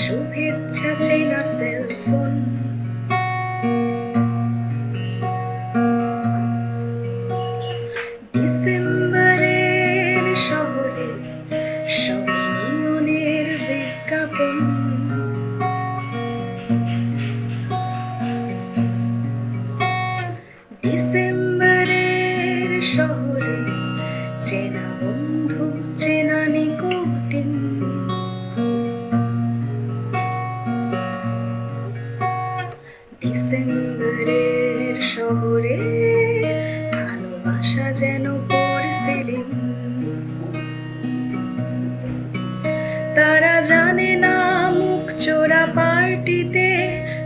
বাসা চেনা সেলফোন। ডিসেম্বরের শহরে সবে নিয়নের বিজ্ঞাপন। ডিসেম্বরের শহরে চেনা বন্ধু ডিসেম্বরের শহরে ভালোবাসা যেন পড়ছিলেন। তারা জানে না মুখ চোরা পার্টিতে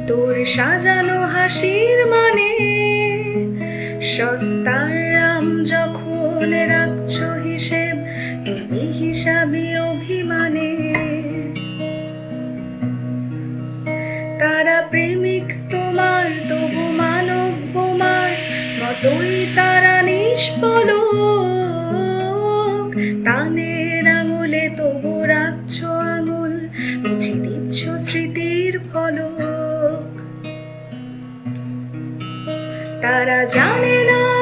তোর সাজানো হাসির মানে। সস্তার রাম যখন রাখছ হিসেব তোর হিসাবি অভিমানে। তারা প্রেমিক মতোই তারা নিষ্পলক তানের আঙুলে তবু রাখছ আঙুল, মুছে দিচ্ছ স্মৃতির ফলক। তারা জানে না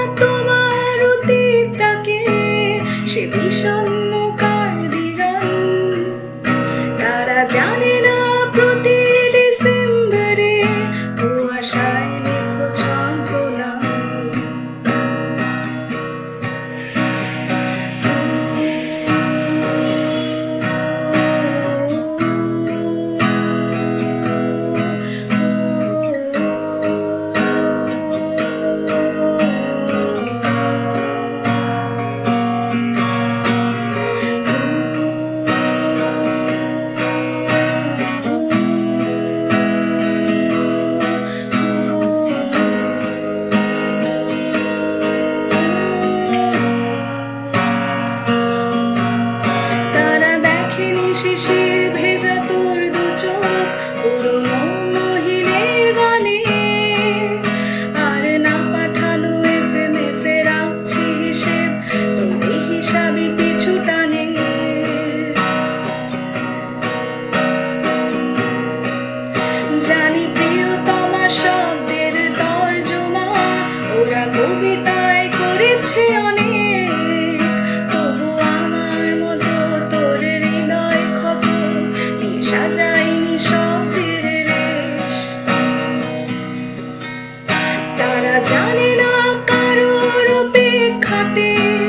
You.